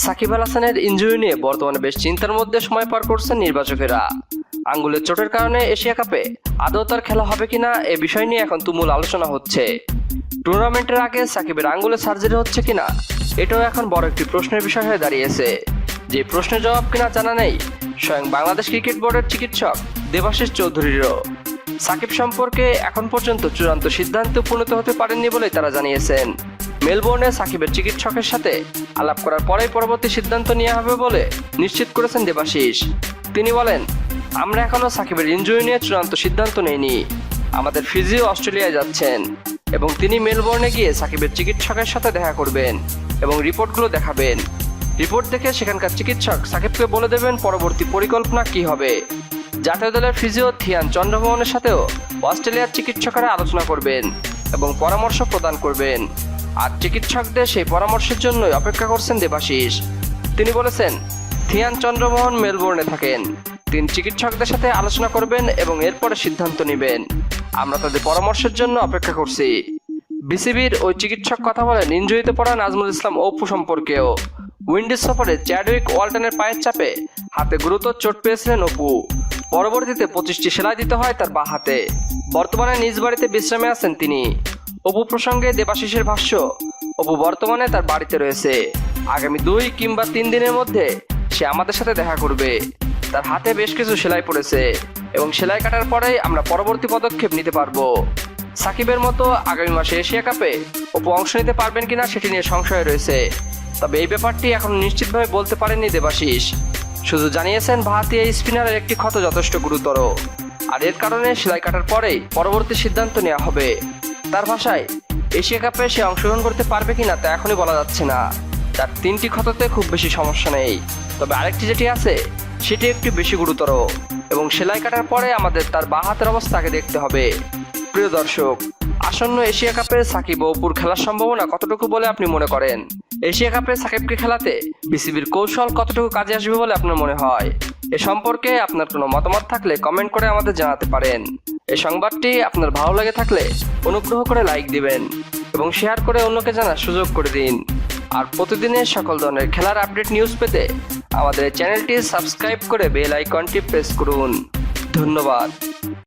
সাকিব আল হাসানের ইঞ্জুরি নিয়ে বর্তমানে বেশ চিন্তার মধ্যে সময় পার করছেন নির্বাচকেরা। আঙ্গুলের চোটের কারণে এশিয়া কাপে আদৌ তার খেলা হবে কিনা এ বিষয় নিয়ে এখন তুমুল আলোচনা হচ্ছে। টুর্নামেন্টের আগে সাকিবের আঙ্গুলে সার্জারি হচ্ছে কিনা, এটাও এখন বড় একটি প্রশ্নের বিষয় হয়ে দাঁড়িয়েছে। যে প্রশ্নের জবাব কিনা জানা নেই, স্বয়ং বাংলাদেশ ক্রিকেট বোর্ডের চিকিৎসক দেবাশিস চৌধুরীরও। সাকিব সম্পর্কে এখন পর্যন্ত চূড়ান্ত সিদ্ধান্তে উপনীত হতে পারেননি বলে তারা জানিয়েছেন। মেলবোর্নে সাকিবের চিকিৎসকের সাথে আলাপ করার পরেই পরবর্তী সিদ্ধান্ত নেওয়া হবে বলে নিশ্চিত করেছেন দেবাশিস। তিনি বলেন, আমরা এখনও সাকিবের ইনজুরি নিয়ে চূড়ান্ত সিদ্ধান্ত নেইনি। আমাদের ফিজিও অস্ট্রেলিয়ায় যাচ্ছেন এবং তিনি মেলবোর্নে গিয়ে সাকিবের চিকিৎসকের সাথে দেখা করবেন এবং রিপোর্টগুলো দেখাবেন। রিপোর্ট দেখে সেখানকার চিকিৎসক সাকিবকে বলে দেবেন পরবর্তী পরিকল্পনা কি হবে। জাতীয় দলের ফিজিও থিয়ান চন্দ্রমোহনের সাথেও অস্ট্রেলিয়ার চিকিৎসকেরা আলোচনা করবেন এবং পরামর্শ প্রদান করবেন। আর চিকিৎসকদের সেই পরামর্শের জন্যই অপেক্ষা করছেন দেবাশিস। তিনি বলেছেন থিয়ান চন্দ্রমোহন মেলবোর্নে থাকেন। তিনি চিকিৎসকদের সাথে আলোচনা করবেন এবং এরপরে সিদ্ধান্ত নেবেন। আমরা তাদের পরামর্শের জন্য অপেক্ষা করছি। বিসিবির ওই চিকিৎসক কথা বলেন ইঞ্জুরিতে পড়া নাজমুল ইসলাম অপু সম্পর্কেও। উইন্ডিজ সফরে চ্যাডউইক ওয়ালটনের পায়ের চাপে হাতে গুরুতর চোট পেয়েছিলেন অপু। পরবর্তীতে পঁচিশটি সেলাই দিতে হয় তার বা হাতে। বর্তমানে নিজ বাড়িতে বিশ্রামে আছেন তিনি। অপু প্রসঙ্গে দেবাশিসের ভাষ্য, অপু বর্তমানে তার বাড়িতে রয়েছে। আগামী দুই কিংবা তিন দিনের মধ্যে সে আমাদের সাথে দেখা করবে। তার হাতে বেশ কিছু সেলাই পড়েছে এবং সেলাই কাটার পরেই আমরা পরবর্তী পদক্ষেপ নিতে পারব। সাকিবের মতো আগামী মাসে এশিয়া কাপে অপু অংশ নিতে পারবেন কিনা সেটি নিয়ে সংশয় রয়েছে। তবে এই ব্যাপারটি এখন নিশ্চিতভাবে বলতে পারেননি দেবাশিস। শুধু জানিয়েছেন, ভারতীয় স্পিনারের একটি ক্ষত যথেষ্ট গুরুতর। আর এর কারণে সেলাই কাটার পরেই পরবর্তী সিদ্ধান্ত নেওয়া হবে। তার ভাষায়, এশিয়া কাপে সে অংশগ্রহণ করতে পারবে কিনা তা এখনই বলা যাচ্ছে না। তার তিনটি ক্ষততে খুব বেশি সমস্যা নেই। তবে আরেকটি যেটি আছে, সেটি একটু বেশি গুরুতর এবং সেলাই কাটার পরে আমাদের তার বাঁ হাতের অবস্থাকে দেখতে হবে। প্রিয় দর্শক, আসন্ন এশিয়া কাপে সাকিব অপুর খেলার সম্ভাবনা কতটুকু বলে আপনি মনে করেন? এশিয়া কাপে সাকিবকে খেলাতে বিসিবির কৌশল কতটুকু কাজে আসবে বলে আপনার মনে হয়? এ সম্পর্কে আপনার কোনো মতামত থাকলে কমেন্ট করে আমাদের জানাতে পারেন। এই সংবাদটি আপনার ভালো লাগে থাকলে অনুগ্রহ করে লাইক দিবেন এবং শেয়ার করে অন্যকে জানার সুযোগ করে দিন। আর প্রতিদিনের সকল ধরনের খেলার আপডেট নিউজ পেতে আমাদের চ্যানেলটি সাবস্ক্রাইব করে বেল আইকনটি প্রেস করুন। ধন্যবাদ।